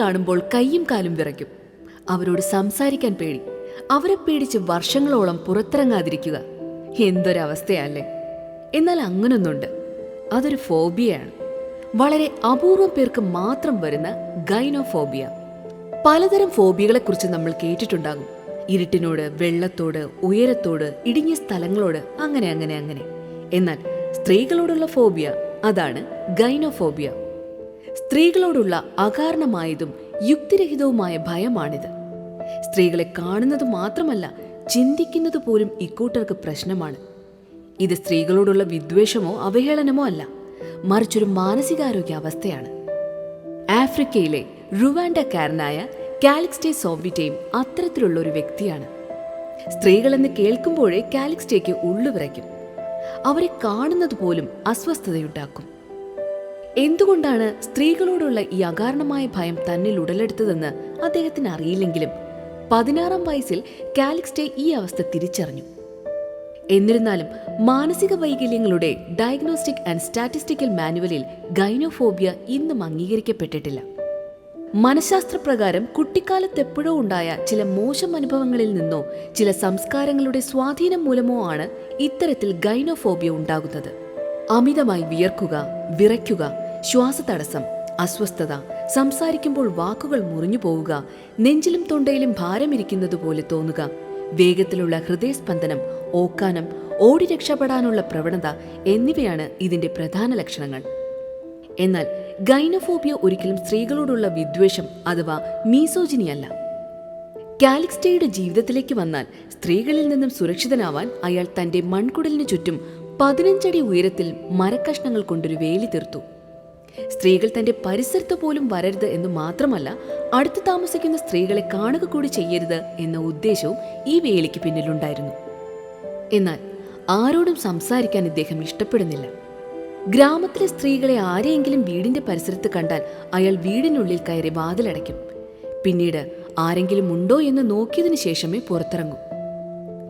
കാണുമ്പോൾ കയ്യും കാലും വിറയ്ക്കും. അവരോട് സംസാരിക്കാൻ പേടി. അവരെ പേടിച്ച് വർഷങ്ങളോളം പുറത്തിറങ്ങാതിരിക്കുക. എന്തൊരവസ്ഥയല്ലേ. എന്നാൽ അങ്ങനൊന്നുണ്ട്. അതൊരു ഫോബിയയാണ്. വളരെ അപൂർവം പേർക്ക് മാത്രം വരുന്ന ഗൈനോഫോബിയ. പലതരം ഫോബിയകളെക്കുറിച്ച് നമ്മൾ കേട്ടിട്ടുണ്ടാകും. ഇരുട്ടിനോട് വെള്ളത്തോട് ഉയരത്തോട് ഇടുങ്ങിയ സ്ഥലങ്ങളോട് അങ്ങനെ അങ്ങനെ അങ്ങനെ. എന്നാൽ സ്ത്രീകളോടുള്ള ഫോബിയ അതാണ് ഗൈനോഫോബിയ. സ്ത്രീകളോടുള്ള അകാരണമായതും യുക്തിരഹിതവുമായ ഭയമാണിത്. സ്ത്രീകളെ കാണുന്നത് മാത്രമല്ല ചിന്തിക്കുന്നത് പോലും ഇക്കൂട്ടർക്ക് പ്രശ്നമാണ്. ഇത് സ്ത്രീകളോടുള്ള വിദ്വേഷമോ അവഹേളനമോ അല്ല മറിച്ചൊരു മാനസികാരോഗ്യ അവസ്ഥയാണ് ആഫ്രിക്കയിലെ റുവാൻഡക്കാരനായ കാലിക്സ്റ്റേ സോവിറ്റയും അത്തരത്തിലുള്ള ഒരു വ്യക്തിയാണ്. സ്ത്രീകളെന്ന് കേൾക്കുമ്പോഴേ കാലിക്സ്റ്റേക്ക് ഉള്ളു വിറയ്ക്കും. അവരെ കാണുന്നത് പോലും അസ്വസ്ഥതയുണ്ടാക്കും. എന്തുകൊണ്ടാണ് സ്ത്രീകളോടുള്ള ഈ അകാരണമായ ഭയം തന്നിൽ ഉടലെടുത്തതെന്ന് അദ്ദേഹത്തിന് അറിയില്ലെങ്കിലും പതിനാറാം വയസ്സിൽ കാലിക്സ്റ്റേ ഈ അവസ്ഥ തിരിച്ചറിഞ്ഞു. എന്നിരുന്നാലും മാനസിക വൈകല്യങ്ങളുടെ ഡയഗ്നോസ്റ്റിക് ആൻഡ് സ്റ്റാറ്റിസ്റ്റിക്കൽ മാനുവലിൽ ഗൈനോഫോബിയ ഇന്നും അംഗീകരിക്കപ്പെട്ടിട്ടില്ല. മനഃശാസ്ത്രപ്രകാരം കുട്ടിക്കാലത്ത് എപ്പോഴോ ഉണ്ടായ ചില മോശം അനുഭവങ്ങളിൽ നിന്നോ ചില സംസ്കാരങ്ങളുടെ സ്വാധീനം മൂലമോ ആണ് ഇത്തരത്തിൽ ഗൈനോഫോബിയ ഉണ്ടാകുന്നത്. അമിതമായി വിയർക്കുക വിറയ്ക്കുക ശ്വാസതടസ്സം അസ്വസ്ഥത സംസാരിക്കുമ്പോൾ വാക്കുകൾ മുറിഞ്ഞു പോവുക നെഞ്ചിലും തൊണ്ടയിലും ഭാരമിരിക്കുന്നത് പോലെ തോന്നുക വേഗത്തിലുള്ള ഹൃദയസ്പന്ദനം ഓക്കാനം ഓടി രക്ഷപ്പെടാനുള്ള പ്രവണത എന്നിവയാണ് ഇതിന്റെ പ്രധാന ലക്ഷണങ്ങൾ. എന്നാൽ ഗൈനോഫോബിയ ഒരിക്കലും സ്ത്രീകളോടുള്ള വിദ്വേഷം അഥവാ മീസോജിനിയല്ല കാലിക്സ്റ്റയുടെ ജീവിതത്തിലേക്ക് വന്നാൽ സ്ത്രീകളിൽ നിന്നും സുരക്ഷിതനാവാൻ അയാൾ തന്റെ മൺകുടലിനു ചുറ്റും പതിനഞ്ചടി ഉയരത്തിൽ മരക്കഷ്ണങ്ങൾ കൊണ്ടൊരു വേലി തീർത്തു. സ്ത്രീകൾ തന്റെ പരിസരത്ത് പോലും വരരുത് എന്ന് മാത്രമല്ല അടുത്ത് താമസിക്കുന്ന സ്ത്രീകളെ കാണുക കൂടി ചെയ്യരുത് എന്ന ഉദ്ദേശവും ഈ വേലിക്ക് പിന്നിലുണ്ടായിരുന്നു. എന്നാൽ ആരോടും സംസാരിക്കാൻ ഇദ്ദേഹം ഇഷ്ടപ്പെടുന്നില്ല. ഗ്രാമത്തിലെ സ്ത്രീകളെ ആരെയെങ്കിലും വീടിന്റെ പരിസരത്ത് കണ്ടാൽ അയാൾ വീടിനുള്ളിൽ കയറി വാതിലടയ്ക്കും. പിന്നീട് ആരെങ്കിലും ഉണ്ടോ എന്ന് നോക്കിയതിനു ശേഷമേ പുറത്തിറങ്ങൂ.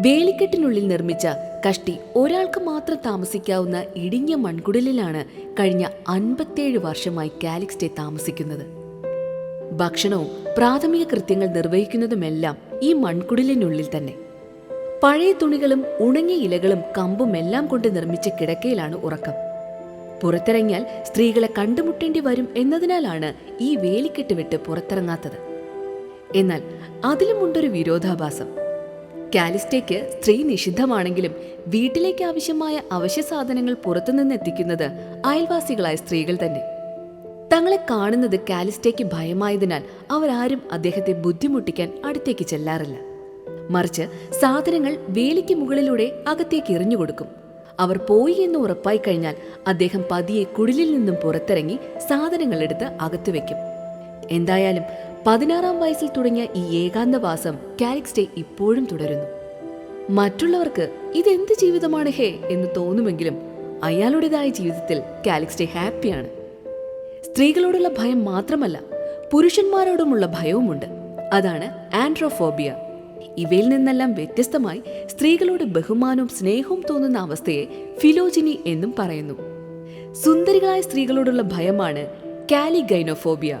വേലിക്കെട്ടിനുള്ളിൽ നിർമ്മിച്ച കഷ്ടി ഒരാൾക്ക് മാത്രം താമസിക്കാവുന്ന ഇടിഞ്ഞ മൺകുടലിലാണ് കഴിഞ്ഞ അൻപത്തേഴ് വർഷമായി കാലിക്സ്റ്റേ താമസിക്കുന്നത്. ഭക്ഷണവും പ്രാഥമിക കൃത്യങ്ങൾ നിർവഹിക്കുന്നതുമെല്ലാം ഈ മൺകുടലിനുള്ളിൽ തന്നെ. പഴയ തുണികളും ഉണങ്ങിയ ഇലകളും കമ്പും എല്ലാം കൊണ്ട് നിർമ്മിച്ച കിടക്കയിലാണ് ഉറക്കം. പുറത്തിറങ്ങിയാൽ സ്ത്രീകളെ കണ്ടുമുട്ടേണ്ടി വരും എന്നതിനാലാണ് ഈ വേലിക്കെട്ട് വിട്ട് പുറത്തിറങ്ങാത്തത്. എന്നാൽ അതിലുമുണ്ടൊരു വിരോധാഭാസം. കാലിസ്റ്റേക്ക് സ്ത്രീ നിഷിദ്ധമാണെങ്കിലും വീട്ടിലേക്ക് ആവശ്യമായ അവശ്യ സാധനങ്ങൾ പുറത്തുനിന്ന് എത്തിക്കുന്നത് അയൽവാസികളായ സ്ത്രീകൾ തന്നെ. തങ്ങളെ കാണുന്നത് കാലിസ്റ്റേക്ക് ഭയമായതിനാൽ അവരാരും അദ്ദേഹത്തെ ബുദ്ധിമുട്ടിക്കാൻ അടുത്തേക്ക് ചെല്ലാറില്ല. മറിച്ച് സാധനങ്ങൾ വേലിക്ക് മുകളിലൂടെ അകത്തേക്ക് എറിഞ്ഞുകൊടുക്കും അവർ പോയി എന്ന് ഉറപ്പായി കഴിഞ്ഞാൽ അദ്ദേഹം പതിയെ കുടിലിൽ നിന്നും പുറത്തിറങ്ങി സാധനങ്ങൾ എടുത്ത് അകത്തു വെക്കും. എന്തായാലും പതിനാറാം വയസ്സിൽ തുടങ്ങിയ ഈ ഏകാന്തവാസം കാലിക്സ്റ്റേ ഇപ്പോഴും തുടരുന്നു. മറ്റുള്ളവർക്ക് ഇതെന്ത് ജീവിതമാണ് ഹേ എന്ന് തോന്നുമെങ്കിലും അയാളുടേതായ ജീവിതത്തിൽ കാലിക്സ്റ്റേ ഹാപ്പിയാണ്. സ്ത്രീകളോടുള്ള ഭയം മാത്രമല്ല പുരുഷന്മാരോടുമുള്ള ഭയവുമുണ്ട്. അതാണ് ആൻഡ്രോഫോബിയ. ഇവയിൽ നിന്നെല്ലാം വ്യത്യസ്തമായി സ്ത്രീകളോട് ബഹുമാനവും സ്നേഹവും തോന്നുന്ന അവസ്ഥയെ ഫിലോജിനി എന്നും പറയുന്നു. സുന്ദരികളായ സ്ത്രീകളോടുള്ള ഭയമാണ് കാലിഗൈനോഫോബിയ.